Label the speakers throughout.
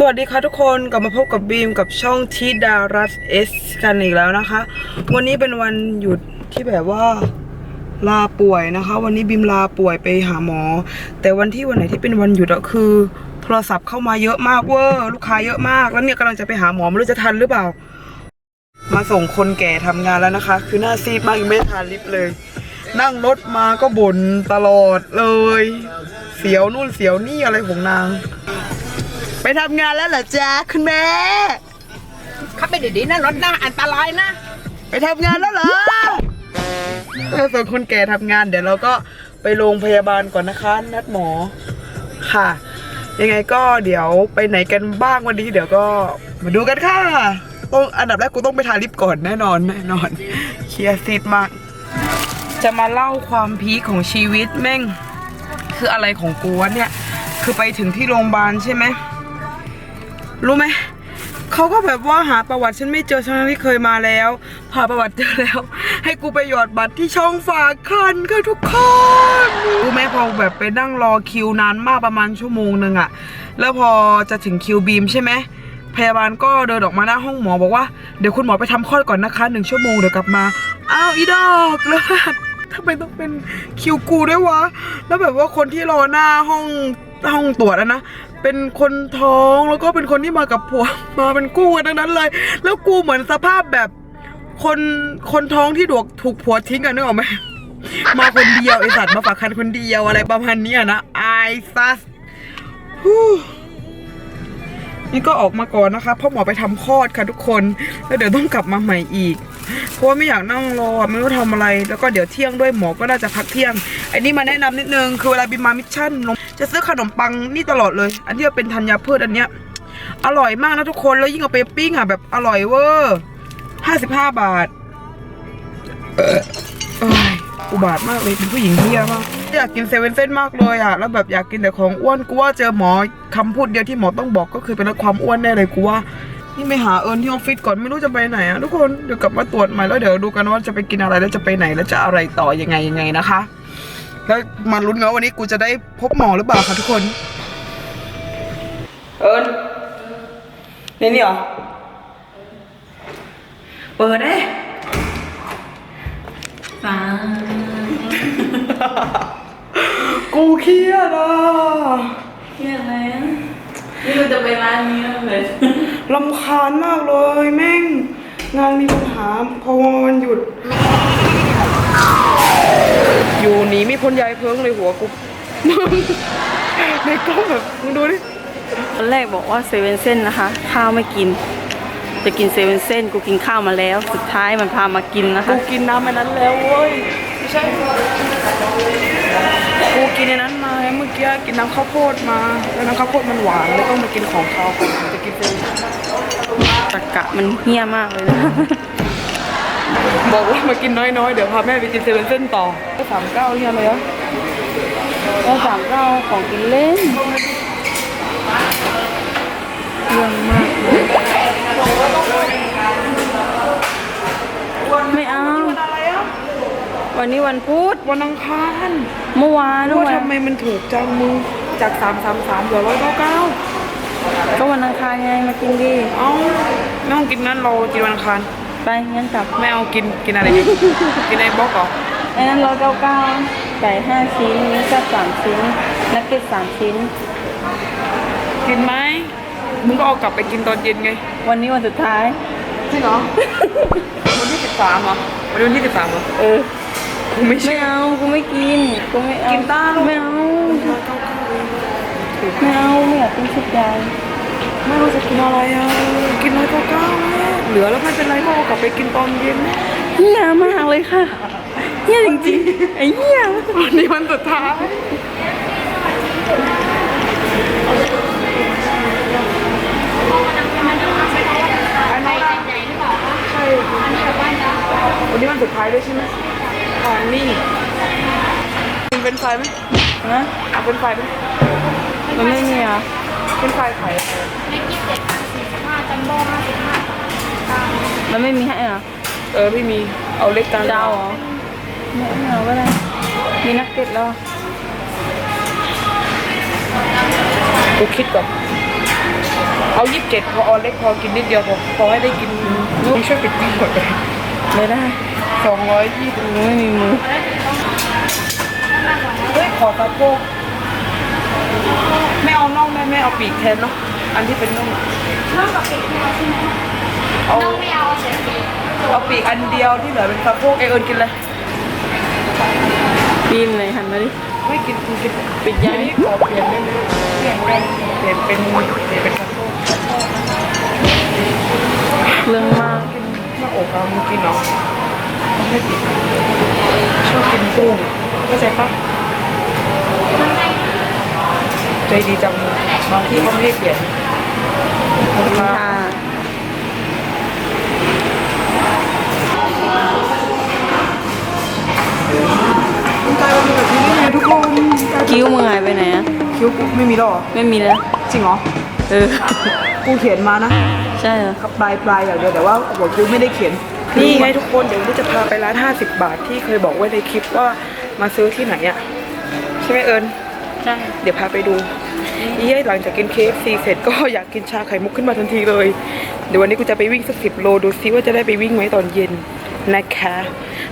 Speaker 1: สวัสดีค่ะทุกคนกลับมาพบกับบีมกับช่องทีดารัสเอสกันอีกแล้วนะคะ วันนี้เป็นวันหยุดที่แบบว่าลาป่วยนะคะ วันนี้บีมลาป่วยไปหาหมอ แต่วันที่วันไหนที่เป็นวันหยุดอะคือ โทรศัพท์เข้ามาเยอะมากเวอร์ลูกค้าเยอะมากแล้วเนี่ยกำลังจะไปหาหมอไม่รู้จะทันหรือเปล่า มาส่งคนแก่ทำงานแล้วนะคะ คือหน้าซีดมากยังไม่ทานลิปเลย นั่งรถมาก็บ่นตลอดเลย เสียวนู่นเสียวนี่อะไรของนาง ไปทำงานแล้วเหรอจ๊ะคุณแม่
Speaker 2: ขับไปดีๆนะรถนะอันตรายนะ
Speaker 1: ไปทำงานแล้วเหรอเราส่งคนแก่ทำงานเดี๋ยวเราก็ไปโรงพยาบาลก่อนนะคะ นัดหมอค่ะ ยังไงก็เดี๋ยวไปไหนกันบ้างวันนี้ เดี๋ยวก็มาดูกันค่ะต้องอันดับแรกกูต้องไปทาลิปก่อนแน่นอนแน่นอนเคลียร์ซีดมาก จะมาเล่าความพีคของชีวิตแม่ง คืออะไรของกูวะเนี่ย คือไปถึงที่โรงพยาบาลใช่ไหม รู้ไหมเขาก็แบบว่าหาประวัติฉันไม่เจอฉันที่เคยมาแล้วหาประวัติเจอแล้ว ให้กูไปหยอดบัตรที่ช่องฝากคันค่ะทุกคนรู้ไหมพอแบบไปนั่งรอคิวนานมากประมาณชั่วโมงหนึ่งอะแล้วพอจะถึงคิวบีมใช่ไหมพยาบาลก็เดินออกมาหน้าห้องหมอบอกว่าเดี๋ยวคุณหมอไปทำคลอดก่อนนะคะหนึ่งชั่วโมงเดี๋ยวกลับมาอ้าวอีดอกแล้วทำไมต้องเป็นคิวกูด้วยวะ แล้วแบบว่าคนที่รอหน้าห้องห้องตรวจอะนะ เป็นคนท้องแล้วก็เป็นคนที่มากับผัวมาเป็นกู้กันทั้งนั้นเลย แล้วกูเหมือนสภาพแบบ คนคนท้องที่ถูกถูกผัวทิ้งกันนึกออกไหมมาคนเดียวไอสัตว์มาฝากคันคนเดียวอะไรประมาณนี้นะไอซัสฮู้ นี่ก็ออกมาก่อนนะคะเพราะหมอไปทำคลอดค่ะทุกคน แล้วเดี๋ยวต้องกลับมาใหม่อีก เพราะว่าไม่อยากนั่งรอไม่รู้ทำอะไร แล้วก็เดี๋ยวเที่ยงด้วยหมอก็น่าจะพักเที่ยงไอ้นี่มาแนะนำนิดนึงคือเวลาบินมามิชชั่นลงจะซื้อขนมปังนี่ตลอดเลย อันที่เป็นธัญพืชอันเนี้ยอร่อยมากนะทุกคนแล้วยิ่งเอาไปปิ้งอะแบบอร่อยเวอร์ห้าสิบห้าบาทเออ อุบาทมากเลยเป็นผู้หญิงเที่ยมากอยากกินเซเว่นเส้นมากเลยอะแล้วแบบอยากกินแต่ของอ้วนกูว่าเจอหมอคำพูดเดียวที่หมอต้องบอกก็คือเป็นลดความอ้วนแน่เลยกูว่านี่ไปหาเอิญที่ออฟฟิศก่อนไม่รู้จะไปไหนอะทุกคนเดี๋ยวกลับมาตรวจใหม่แล้วเดี๋ยวดูกันว่าจะไปกินอะไรแล้วจะไปไหนแล้วจะอะไรต่อยังไงยังไงนะคะ แล้วมาลุ้นกันว่าวันนี้กูจะได้พบหมอหรือเปล่าคะทุกคน เอิญในนี่เหรอเปิดเด้
Speaker 2: ฟ้า
Speaker 1: กูเครียดอะ
Speaker 2: เครียดไหมนี่เราจะไปร้านนี้เลย
Speaker 1: ลำคาญมากเลย แม่ง งานมีปัญหาพอวันหยุด อยู่หนีไม่พ้นยายเพิงเลยหัวกูในกล้องแบบมึงดูดิ
Speaker 3: ตอนแรกบอกว่าเซเว่นเส้นนะคะ ข้าวไม่กิน จะกินเซเว่นเส้นกูกินข้าวมาแล้ว สุดท้ายมันพามากินนะคะ
Speaker 1: กูกินน้ำอันนั้นแล้วเว้ยไม่ใช่กูกินในนั้นมาเมื่อกี้กินน้ำข้าวโพดมา แล้วน้ำข้าวโพดมันหวานเลยต้องมากินของเขาก่อนจะกินเซเว่น
Speaker 3: ตะกะมันเฮี้ยมากเลยนะ
Speaker 1: บอกว่ามากินน้อยๆ เดี๋ยวพาแม่ไปกินเซเว่นเส้นต่อสามเก้าเฮียอะไรอะ
Speaker 3: แล้วสามเก้าของกินเล่นเยี่ยมมากเลย ไม่เอา
Speaker 1: อะไรอะ
Speaker 3: วันนี้วันพุธ
Speaker 1: วันอังคาร
Speaker 3: เมื่อวาน
Speaker 1: ว่า
Speaker 3: เมื่อวาน
Speaker 1: ทำไมมันถูกจังมึงจากสามสามสามเหลือร้อยเก้าเก้า
Speaker 3: ก็วันอังคารไงมากินดี
Speaker 1: เอ้าไม่ต้องกินนั่นเรากินวันอังคาร
Speaker 3: ไปงั้นกลับ
Speaker 1: ไม่เอากินกินอะไรดี กินในบล็อกเหรอ
Speaker 3: ไอ้นั้นร้อยเก้าเก้าไก่ห้าชิ้นเนื้อสัตว์สามชิ้นนักเก็ตสามชิ้น
Speaker 1: กินไหม มึงก็เอากลับไปกินตอนเย็นไง
Speaker 3: วันนี้วันสุดท้าย
Speaker 1: จริงเหรอ วันที่สิบสามเหรอวันนี้วันที่สิบสามเหรอ
Speaker 3: เออ
Speaker 1: กูไม่
Speaker 3: ไม่
Speaker 1: เชื่อ
Speaker 3: เอากูไม่กินกูไม่เอา
Speaker 1: กิ
Speaker 3: กิ
Speaker 1: นต้า
Speaker 3: ไม่เอาไม่เอาไม่อยากกินชุดใหญ่
Speaker 1: ไม่รู้จะกินอะไรอะ กินร้อยเก้าเก้าเหลือแล้วไม่เป็นไรก็เอากลับไปกินตอนเย็น
Speaker 3: เหี้ยมากเลยค่ะเหี้ยจริงๆไอ้เหี้ย
Speaker 1: วันนี้วันสุดท้าย ดท้ายด้วยใช่ไหมอ่านี่กินเป็นไฟไหม
Speaker 3: นะ
Speaker 1: เอาเป็นไฟไหม
Speaker 3: มันไม่มีอะ
Speaker 1: เป็นไฟไข่
Speaker 3: มันไม่มีให้อะ
Speaker 1: เออพี่มีเอาเล็กกลาง
Speaker 3: จะเอาเหรอไม่ไม่เอาก็ได้มีนักเก็ตแล้ว
Speaker 1: กูคิดก่อน
Speaker 3: เเอา
Speaker 1: ยี่สิบเจ็ดพอออเล็กพอกินนิดเดียวพอพอให้ได้กินลูกช่วยปิดกล้องก่อนเลย
Speaker 3: ไม่ได้
Speaker 1: สองร้อยยี่สิบ
Speaker 3: ไม่มีมือ
Speaker 1: เฮ้ยขอสะโพกไม่เอาน่องได้ไหมเอาปีกแทนเนาะอันที่เป็นน่องอะ
Speaker 2: น่องกับปีกไม่เอาใช่ไหม
Speaker 1: เอา
Speaker 2: น่องไม่เอาเฉย
Speaker 1: เอาปีกอันเดียวที่เหลือเป็นสะโพกเอเอิญกินเลย
Speaker 3: บีมเลยหันมาดิ
Speaker 1: ไม่กินกินกิน
Speaker 3: ปิดยัง
Speaker 1: อันนี้ขอเปลี่ยนได้ไหมเปลี่ยนได้เปลี่ยนเป็นเปลี่ยนเป็นสะโพก
Speaker 3: เรื่องมาก
Speaker 1: กิน หน้าอกเอามึงกินเนาะไม่กินชอบกินกุ้งเข้าใจปะใจดีจังบางที่เขาไม่ให้เปลี่ยนขอบคุณค่ะ
Speaker 3: ค่ะ
Speaker 1: คุณกายมันเป็นแบบนี้ได้ไงทุกคน
Speaker 3: คิ้วมึงหายไปไหนอะ
Speaker 1: คิ้วกูไม่มีหรอ
Speaker 3: ไม่มีแล้ว
Speaker 1: จริงเหรอ
Speaker 3: เออ
Speaker 1: กูเขียนมานะ
Speaker 3: ใช่เหรอ
Speaker 1: ครับปลายปลายอย่างเดียวแต่ว่าหัวคิ้วไม่ได้เขียนนี่ไงทุกคนเดี๋ยวนี้จะพาไปร้าน 50 บาทที่เคยบอกไว้ในคลิปว่ามาซื้อที่ไหนอะใช่ไหมเอิญ
Speaker 3: ใช่
Speaker 1: เดี๋ยวพาไปดูเย้ยหลังจากกิน KFC เสร็จก็อยากกินชาไข่มุกขึ้นมาทันทีเลย เดี๋ยววันนี้กูจะไปวิ่งสักสิบโลดูซิว่าจะได้ไปวิ่งไหมตอนเย็นนะคะ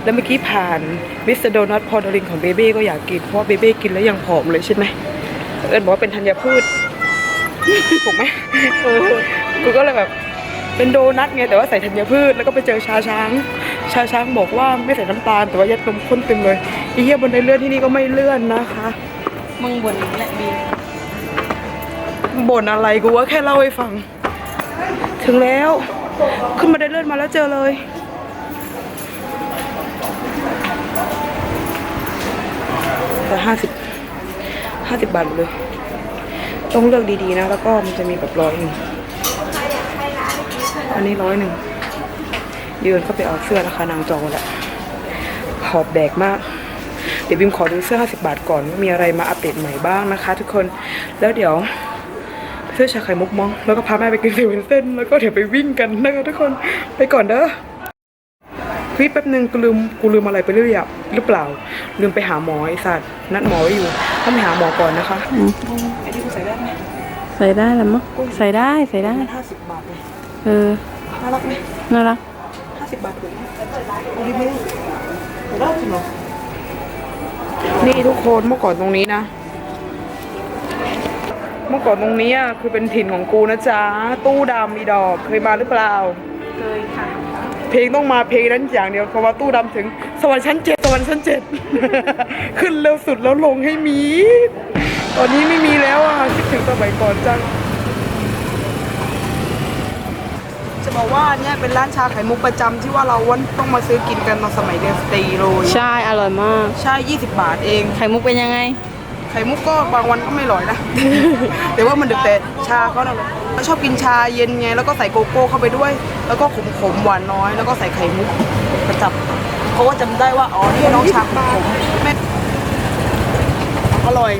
Speaker 1: แล้วเมื่อกี้ผ่านมิสเตอร์โดนัทพอดลิงของเบเบ้ก็อยากกินเพราะว่าเบเบ้กินแล้วยังผอมเลยใช่ไหมเอิญบอกว่าเป็นธัญพืชถูกไหมเออ กูก็เลยแบบเป็นโดนัทไงแต่ว่าใส่ธัญพืชแล้วก็ไปเจอชาช้าง ชาช้างบอกว่าไม่ใส่น้ำตาล แต่ว่ายัดนมข้นเต็มเลยไอีเหี้ยบนไดเลื่อนที่นี่ก็ไม่เลื่อนนะคะ
Speaker 3: มึงบ่นอย่างนี้แหละบีม
Speaker 1: บ่นอะไรกูว่าแค่เล่าให้ฟัง ถึงแล้ว ขึ้นมาได้เลื่อนมาแล้วเจอเลยแต่ห้าสิบห้าสิบบาทหมดเลย ต้องเลือกดีๆนะ แล้วก็มันจะมีแบบร้อยหนึ่ง อันนี้ร้อยหนึ่งยืนเข้าไปเอาเสื้อราคานางจองแหละหอบแบกมาก เดี๋ยวบิมขอดูเสื้อ 50 บาทก่อนว่ามีอะไรมาอัปเดตใหม่บ้างนะคะ ทุกคนแล้วเดี๋ยวเสื้อชาไข่มุกมอง แล้วก็พาแม่ไปกินเซเว่นเส้นแล้วก็เดี๋ยวไปวิ่งกันนะคะทุกคนไปก่อนเด้อเฮ้ยแป๊บนึงกูลืมกูลืมอะไรไปเรื่อยอะหรือเปล่า ลืมไปหาหมอไอ้สัตว์นัดหมอไว้อยู่ต้องไปหาหมอก่อนนะคะ
Speaker 3: อืม
Speaker 1: ไอ้ที่กูใส่ได้ไหม
Speaker 3: ใส่ได้แล้วมั้งใส่ได้ใส่ได้
Speaker 1: ห้าสิบบาทเลย
Speaker 3: เออ
Speaker 1: น่ารักไหม
Speaker 3: น่ารัก
Speaker 1: ห้าสิบบาทถูกไหมดูดิไหมได้จริงเหรอนี่ทุกคนเมื่อก่อนตรงนี้นะ เมื่อก่อนตรงนี้อะคือเป็นถิ่นของกูนะจ๊ะ ตู้ดำมีดอกเคยมาหรือเปล่า
Speaker 3: เคยค่ะ
Speaker 1: เพลงต้องมาเพลงนั้นอย่างเดียวเพราะว่าตู้ดำถึง สวรรค์ชั้นเจ็ดสวรรค์ชั้นเจ็ด ขึ้นเร็วสุดแล้วลงให้มี ตอนนี้ไม่มีแล้วอะคิดถึงสมัยก่อนจัง จะ บอกว่าเนี่ยเป็นร้านชาไข่มุกประจำที่ว่าเราวันต้องมาซื้อกินกันตอนสมัยเรียนสตรีเลย
Speaker 3: ใช่อร่อยมาก
Speaker 1: ใช่ 20 บาทเอง
Speaker 3: ไข่มุกเป็นยังไง
Speaker 1: ไข่มุกก็บางวันก็ไม่อร่อยนะ แต่ว่ามันดึกแต่ชาเขาน่ะชอบกินชาเย็นไง แล้วก็ใส่โกโก้เข้าไปด้วย แล้วก็ขมขมๆหวานน้อย แล้วก็ใส่ไข่มุกประจับเพราะว่าจำได้ว่าอ๋อนี่น้องชาขมขมๆแม่อร่อย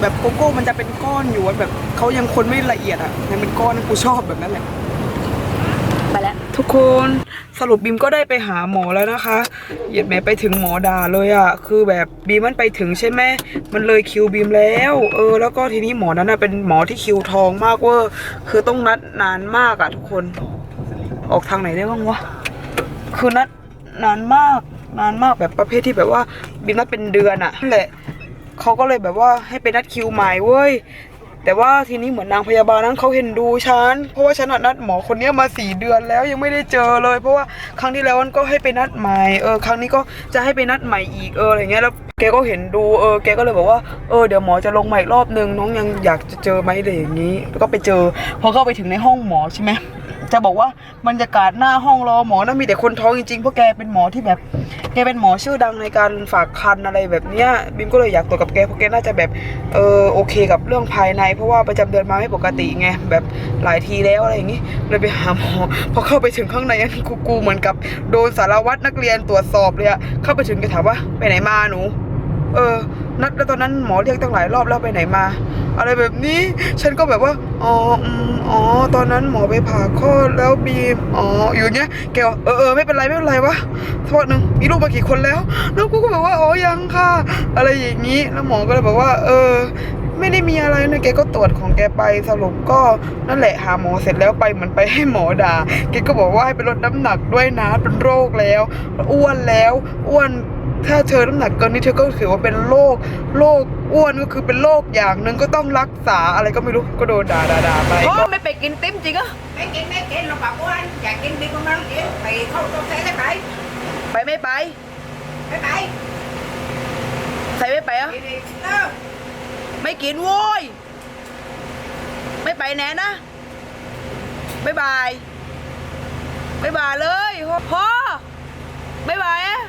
Speaker 1: แบบโกโก้มันจะเป็นก้อนอยู่อะแบบเขายังคนไม่ละเอียดอะมันเป็นก้อนกูชอบแบบนั้นแหละ
Speaker 3: ไปแล้ว
Speaker 1: ทุกคนสรุปบีมก็ได้ไปหาหมอแล้วนะคะเหยียดแม่ไปถึงหมอด่าเลยอะ่ะ คือแบบบีมมันไปถึงใช่ไหมมันเลยคิวบีมแล้ว เออ แล้วก็ทีนี้หมอนั้นน่ะเป็นหมอที่คิวทองมากเว่าคือต้องนัดนานมากอะ่ะ ทุกคน ออกทางไหนได้บ้างวะคือนัดนานมากนานมากแบบประเภทที่แบบว่าบีมนัดเป็นเดือนอะ่ะนั่นแหละเขาก็เลยแบบว่าให้ไปนัดคิวใหม่เว้ย แต่ว่าทีนี้เหมือนนางพยาบาลนั้นเขาเห็นดูฉันเพราะว่าฉันนัดหมอคนเนี้ยมาสี่เดือนแล้วยังไม่ได้เจอเลย เพราะว่าครั้งที่แล้วมันก็ให้ไปนัดใหม่เออครั้งนี้ก็จะให้ไปนัดใหม่อีกเอออะไรเงี้ยแล้วแกก็เห็นดูเออแกก็เลยบอกว่าเออเดี๋ยวหมอจะลงใหม่รอบนึงน้องยังอยากจะเจอไหมอะไรอย่างนี้แล้วก็ไปเจอพอเข้าไปถึงในห้องหมอใช่ไหม จะบอกว่าบรรยากาศหน้าห้องรอหมอนะมีแต่คนท้องจริงๆเพราะแกเป็นหมอที่แบบ แกเป็นหมอชื่อดังในการฝากคันอะไรแบบเนี้ยบิมก็เลยอยากตรวจกับแกเพราะแกน่าจะแบบเออโอเคกับเรื่องภายใน เพราะว่าประจำเดือนมาไม่ปกติไงแบบหลายทีแล้วอะไรอย่างงี้เลยไปหาหมอพอเข้าไปถึงข้างในนั้นกูกูเหมือนกับโดนสารวัตรนักเรียนตรวจสอบเลยอะเข้าไปถึงแกถามว่าไปไหนมาหนู เออ นัดแล้วตอนนั้นหมอเรียกตั้งหลายรอบแล้วไปไหนมา อะไรแบบนี้ ฉันก็แบบว่า อ๋ออ๋อ ตอนนั้นหมอไปผ่าคลอดแล้วบีม อ๋อ อยู่เงี้ย แกเออเออไม่เป็นไรไม่เป็นไรวะสักพักหนึ่งมีลูกมากี่คนแล้ว แล้วกูก็แบบว่า อ๋อ ยังค่ะ อะไรอย่างนี้ แล้วหมอก็เลยบอกว่า เออไม่ได้มีอะไรนะแกก็ตรวจของแกไปสรุปก็นั่นแหละหาหมอเสร็จแล้วไปเหมือนไปให้หมอด่าแกก็บอกว่าให้ไปลดน้ำหนักด้วยนะเป็นโรคแล้ว อ้วนแล้วอ้วน ถ้าเธอน้ำหนักเกินนี่เธอก็ถือว่าเป็นโรคโรคอ้วนก็คือเป็นโรคอย่างหนึ่งก็ต้องรักษาอะไรก็ไม่รู้ก็โดนด่าด่าด่าไป
Speaker 3: พ่อไม่ไปกินติ้มจริงเหรอ
Speaker 4: ไม่กินไม่กินเราบอกว่าอยากกินบิ๊กของเรากินไปเข้าตัวเซ่ได้ไป
Speaker 3: ไปไม่ไป
Speaker 4: ไปไป
Speaker 3: ใส่ไม่ไปเหรอะ
Speaker 4: กินอีกเออ
Speaker 3: ไม่กินโว้ยไม่ไปแน่นะบ๊ายบายบ๊ายบายเลยพ่อบ๊ายบายอะ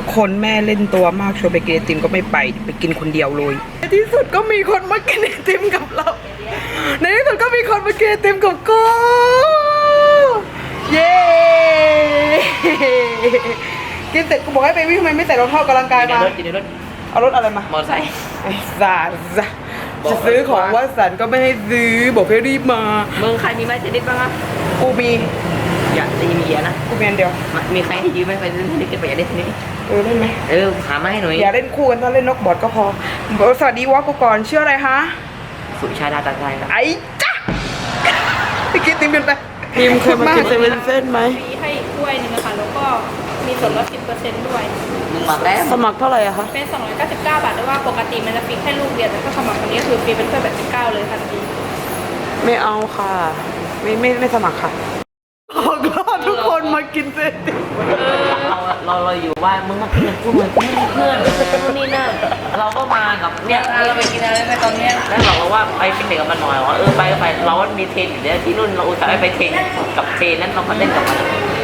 Speaker 4: ทอด
Speaker 1: ทุกคนแม่เล่นตัวมากชวนไปกินไอติมก็ไม่ไปไปกินคนเดียวเลยในที่สุดก็มีคนมากินไอติมกับเรา ในที่สุดก็มีคนมากินไอติมกับกูเย้กินเสร็จกูบอกให้ไปวิ่งทำไมไม่ใส่รองเท้ากำลังกายมา
Speaker 5: กินในรถ
Speaker 1: เอารถอะไรมา
Speaker 5: มอเตอร์ไซค์
Speaker 1: ไอ้สารจะจะซื้อของวัดสันก็ไม่ให้ซื้อบอกให้รีบมา
Speaker 5: มึงใครมีไม้เทนนิสบ้างอะ
Speaker 1: กูมี
Speaker 5: อยากตีมีเยอะนะ
Speaker 1: กูมีอันเดียว
Speaker 5: มามีใครให้ยืมไหมไปเล่นเทนนิสกันไปอยากเล่นเทนนิส
Speaker 1: เออเล่นไหม
Speaker 5: เออหามาให้หน่อย
Speaker 1: อย่าเล่นคู่กันถ้าเล่นนกบอดก็พอสวัสดีวะกูก่อนชื่ออะไรฮะ
Speaker 5: สุชาดาตาใจครับ
Speaker 1: ไอ้จ้ะไปกินติมกันไปติมเคยมากเซเว่นเส้นไหม
Speaker 6: ฟรีให้ถ้วยนึงอะค่ะแล้วก็มีส่วนลด 10%ด้วย
Speaker 5: มึงมาแล้ว
Speaker 1: สมัครเท่าไหร่อะคะ
Speaker 6: เป็น 299 บาทแต่ว่าปกติมันจะฟรีแค่ลูกเดียวแต่ถ้าสมัครวันนี้คือฟรีเป็นถ้วยแบบ19เลยทันที
Speaker 1: ไม่เอาค่ะ ไม่ไม่ไม่สมัครค่ะ บอกล่อทุกคนมากินเส้นติม
Speaker 5: เราเราเราอยู่บ้านมึงมากินกับกูเหมือนกูไม่มีเพื่อนนู่นนี่นั่นเราก็มากับเนี่ย
Speaker 6: เราไปกินอะไรไปตอนเนี้ย
Speaker 5: แล้วบอกเราว่าไปฟิตเนสกับมันหน่อยว่าเออไปก็ไปเราว่ามีเทรนอยู่เนี่ยที่นู่นเราอุตส่าห์ไปเทรนกับเทรนนั้นเรามาเล่นกับมัน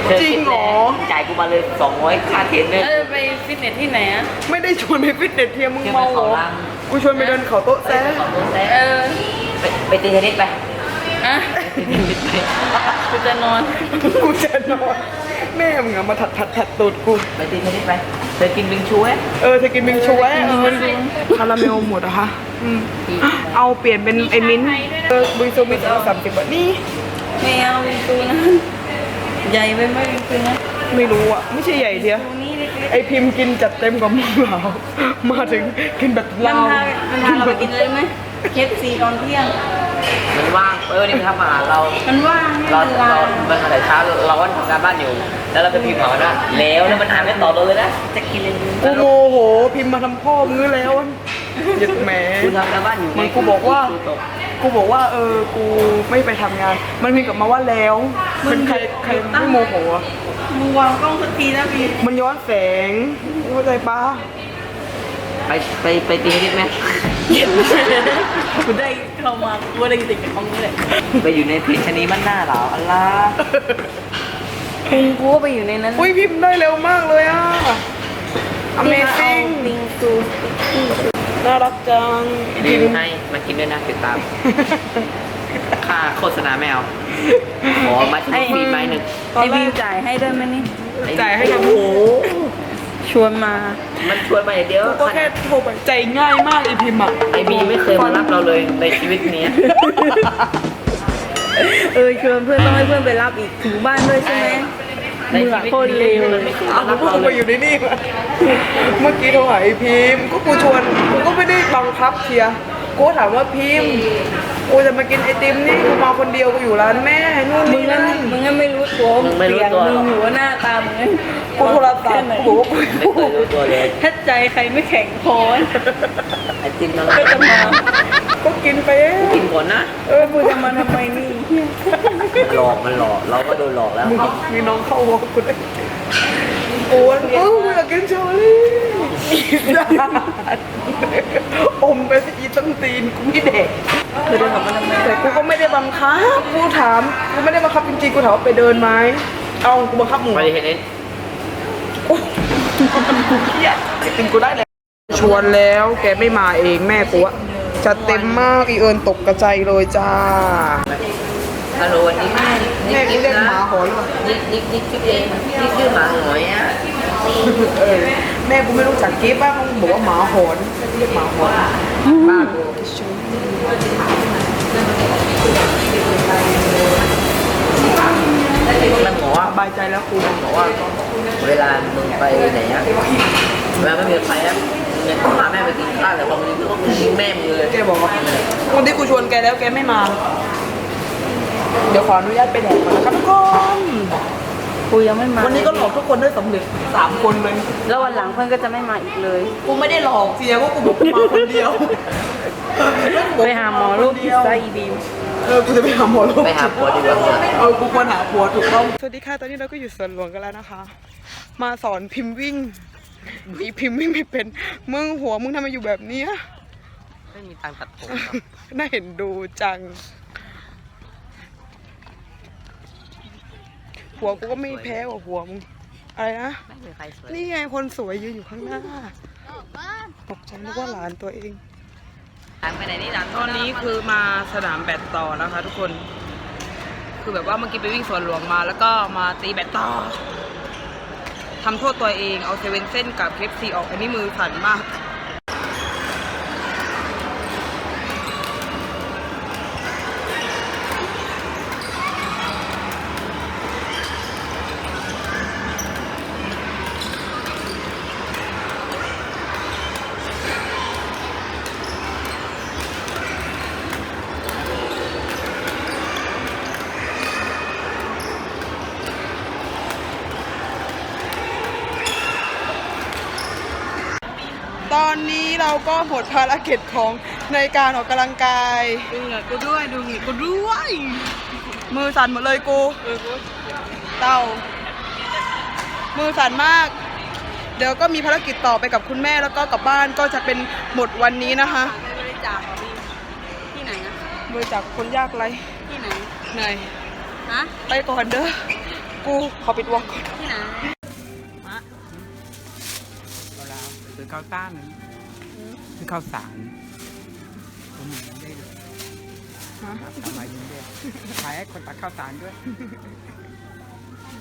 Speaker 5: เธอ
Speaker 1: จริงเหรอ
Speaker 5: จ่ายกูมาเลย200ค่าเทรนเนี่ย
Speaker 6: แล้วจะไปฟิตเนสที่ไหนอะ
Speaker 1: ไม่ได้ชวนไปฟิตเนสเทียมึง
Speaker 5: เที่ยวไป
Speaker 1: เมาเหร
Speaker 5: เขา
Speaker 1: อ
Speaker 5: ลัง
Speaker 1: กูชวนไปเดินเขาโต๊ะแซ่
Speaker 6: เออ
Speaker 5: ไปไปตีเทนนิสไป
Speaker 6: อะ
Speaker 5: ไปตีเทนนิสไป
Speaker 6: กูจะนอน
Speaker 1: กูจะนอน แม่มึงอะมาถัดถัดถัดตูดกู
Speaker 5: ไปตีเทนนิสไปเธอกินบิงชูไหม
Speaker 1: เออเธอกินบิงชูไว้เออคาราเมลหมดเหรอะคะอืมเอาเปลี่ยนเป็นไอ้มิ้นท์เออบิงซูมินเอาสามสิบบาทนี่
Speaker 6: ไม่เอาวิงตูนะใหญ่ไปไหมวิงตูนะ
Speaker 1: ไม่รู้อะไม่ใช่ใหญ่เดียว
Speaker 6: ตูนี้เล็ก
Speaker 1: ไอพิมพ์กินจัดเต็มกว่ามึงเรามาถึงกินแบบ
Speaker 6: ๆมัน
Speaker 1: ลาว
Speaker 6: พามันพาเราไปกินเลยไหมเคฟซีตอนเที่ยง
Speaker 5: มันว่างเออนี่มันทำอาหารเรา
Speaker 6: มันว่างให้
Speaker 5: เรา
Speaker 6: มันลา
Speaker 5: เรามันอะไรเช้าเราวันทำการบ้านอยู่ แล้วเราไปพิมพ์มาว่าแล้วแล้วมันอ่านไม่ตอบเราเลยนะ
Speaker 6: จะกินเลย
Speaker 1: กูโมโหพิมพ์มาทำพ่อมือแล้วอะหยึดแหม
Speaker 5: คุณทำการบ้านอยู่
Speaker 1: มันกูบอกว่ากูบอกว่าเออกูไม่ไปทำงาน มันพิมพ์กลับมาว่าแล้วเป็นใครใครไม่โมโหอะ
Speaker 6: มึงวางกล้องสักทีนะพี่
Speaker 1: มันย้อนแสงเข้าใจปะ
Speaker 5: ไปไปไปตีนิดไหม
Speaker 6: กูได้เข้ามากูได้ติดกับห้องนี้เลย
Speaker 5: ไปอยู่ในเพจชนีบ้านหน้าเหรออัลลา
Speaker 6: พุงกูก็ไปอยู่ในนั้น
Speaker 1: อุ้ยพิมพ์ได้เร็วมากเลยอะ Amazing
Speaker 6: บิงซู
Speaker 1: น่ารักจัง
Speaker 5: ดีให้มากินด้วยนะติดตาม ค่าโฆษณาไม่เอาขอมาที่ฟรีไม้หนึ่ง
Speaker 1: ตอน
Speaker 6: ไอ
Speaker 1: แร
Speaker 6: บิว
Speaker 1: ก
Speaker 6: จ่ายให้ด้วยไหมนี่
Speaker 1: จ่ายให้กับโอ้โห
Speaker 6: ชวนมา
Speaker 5: มันชวนมาอย่างเดียว
Speaker 1: กูก็แค่โทรไปใจง่ายมากไอพิมพ์อะ
Speaker 5: ไอบีไม่เคยมารับเราเลยในชีวิตนี้
Speaker 6: เออชวนเพื่อนต้องให้เพื่อนไปรับอีกถึงบ้านด้วยใช่ไหม
Speaker 5: ในชีวิตนี้มันไม่เคย
Speaker 1: เอา
Speaker 5: มารับ
Speaker 1: พวก
Speaker 5: เรา
Speaker 1: กู
Speaker 5: เล
Speaker 1: มายอยู่ในนี่มาเมื่อกี้โทรหาไอพิมพ์ก็กูชวนกูก็ไม่ได้บังคับเชียร์กูถามว่าพิมพ์กูจะมากินไอติมนี่กูมาคนเดียวกูอยู่ร้านแม่นู่น
Speaker 6: มึง
Speaker 1: นี่
Speaker 6: งั้น
Speaker 1: นั่น
Speaker 6: มึงงั้นไม่รู้ตัวมึงเปลี่ยนมึงอยู่ว่าหน้าตามึงงั้น
Speaker 1: กูโทรศัพท์กูบอกว่า
Speaker 5: ไม่
Speaker 1: กู
Speaker 5: เคยรู้ตัวเลย
Speaker 6: ถ้าใจใครไม่แข็งพอ
Speaker 5: ไอติมเรา
Speaker 6: ก็จะมา
Speaker 1: ก็กินไปเอง
Speaker 5: กินก่อนนะ
Speaker 1: เออ
Speaker 6: กูจะมาทำไมนี่
Speaker 5: มันหลอกมันหลอกเราก็โดนหลอกแล้ว
Speaker 1: มึงมีน้องเข้าวอลกูด้วยอ้วนเออกูอยากกินโชลี่อมไปสิอีต้นตีนกูไม่เด็ก
Speaker 6: เธอเดินออกมาทำไม
Speaker 1: แต่กูก็ไม่ได้บังคับกูถามกูไม่ได้บังคับจริงๆกูถามว่าไปเดินไหมเอากูบังคับหมู
Speaker 5: ไปเห็น เน้น
Speaker 1: กูเครียดติมกูได้แล้วชวนแล้วแกไม่มาเองแม่กูอะจัดเต็มมากอีเอิญตกกระจายเลยจ้า
Speaker 5: ฮัลโหลวันนี้
Speaker 1: แม่กูเรียกหมาหอนวะ
Speaker 5: นิกนิกนิกคิดเองนิกชื่อหมาหงอยอะ
Speaker 1: เออแม่กูไม่รู้จักกิ๊บบ้างมึงบอกว่าหมาหอนเรียกหมาหอนบ้ากู
Speaker 5: มันบอกว่า
Speaker 1: สบายใจแล้วกู
Speaker 5: บอกว่า เวลามึงไปไหนอะเวลาไม่มีใครอะเนี่ยพาแม่ไปกินข้าวแต่พอมึงก็มึงทิ้งแม่มึงเลย
Speaker 1: แกบอกว่าวันที่กูชวนแกแล้วแกไม่มา เดี๋ยวขออนุญาตไปแดกก่อนนะครับทุกคน
Speaker 2: กูยังไม่มา
Speaker 1: วันนี้ก็หลอกทุกคนได้สำเร็จสามคนเลย
Speaker 2: แล้ววันหลังเพื่อนก็จะไม่มาอีกเลย
Speaker 1: กูไม่ได้หลอกเสียว่ากูบอกกูมาคนเดียว
Speaker 2: ไปหาหมอลูกพิซซ่าอีบีม
Speaker 1: เออกูจะไปหาหมอโรค
Speaker 5: ไปหาผัวดีกว่า
Speaker 1: เออกูควรหาผัวถูกต้องสวัสดีค่ะ ตอนนี้เราก็อยู่สวนหลวงกันแล้วนะคะ มาสอนพิมพ์วิ่งอีพิมพ์วิ่งไม่เป็น มึงหัวมึงทำไมอยู่แบบเนี้ย
Speaker 5: ไม่มีตังค์ตัดผม
Speaker 1: น่าเห็นดูจัง หัวกูก็ไม่แพ้กว่าหัวมึง อะไรนะ
Speaker 5: ไม่มีใครสวย
Speaker 1: นี่ไงคนสวยยืนอยู่ข้างหน้าตกใจนึกว่าหลานตัวเอง
Speaker 5: ตัง ไปไหนนี่หลาน
Speaker 1: ตอนนี้คือมาสนามแบดต่อนะคะ ทุกคน คือแบบว่าเมื่อกี้ไปวิ่งสวนหลวงมาแล้วก็มาตีแบดต่อทำโทษตัวเองเอาเซเว่นเส้นกับเคฟซีออกอันนี้มือสั่นมาก ตอนนี้ เราก็หมดภารกิจของในการออกกำลังกายดูเหงื่อกูด้วยดูเหงื่อกูด้วย มือสั่นหมดเลยกูเต่า มือสั่นมาก เดี๋ยวก็มีภารกิจต่อไปกับคุณแม่แล้วก็กลับบ้านก็จะเป็นหมดวันนี้นะคะ
Speaker 2: บริจาคเหรอบีมที่ไหนนะ
Speaker 1: โดยจากคนยากไร
Speaker 2: ที่ไหน
Speaker 1: เหนื่อย
Speaker 2: ฮะ
Speaker 1: ไปก่อนเด้อกูขอปิดวงก่อน
Speaker 2: ที่ไหน
Speaker 7: คือข้าวต้าน คือข้าวสารผมยิงได้เลยทำไมยิงได้ขายให้คนตักข้าวสารด้วย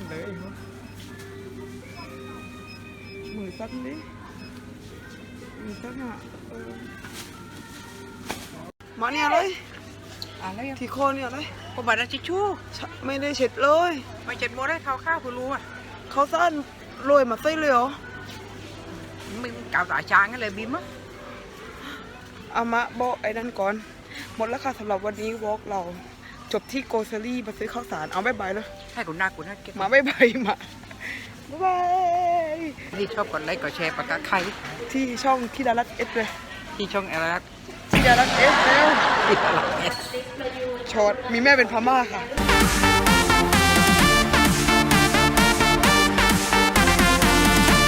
Speaker 1: เลยมือสั่นดิมือสั่นอะเออมาเนี่ยเลย
Speaker 7: อะไรอะ
Speaker 1: ที่โคนเนี่ยเลย
Speaker 7: ผมบัตรชิชชู่
Speaker 1: ชะไม่ได้เช็ดเลย
Speaker 7: ไม่เจ็ดโมได้ข้าวข้าวคุณรู้อะ
Speaker 1: เขาสั้นโรยมาใส่เลยเหรอ
Speaker 7: มึงกาวสายช้างกันเลยบิมอะ
Speaker 1: เอามาบอกไอ้นั่นก่อน หมดแล้วค่ะสำหรับวันนี้วอล์กเรา จบที่โกซารี่มาซื้อข้าวสาร เอาบายบายเลย
Speaker 7: ให้คุณหน้าคุณหน้าเก็บ
Speaker 1: มาบายบายมาบ๊ายบาย
Speaker 7: ที่ชอบกดไลค์กดแชร์ปากกาไข่
Speaker 1: ที่ช่องที่ดารัตเอสเลย
Speaker 7: ที่ช่องอะไรนะ
Speaker 1: ที่ดารัตเอสแล้ว
Speaker 7: ที่ตลาดเอส
Speaker 1: ช็อตมีแม่เป็นพม่าค่ะ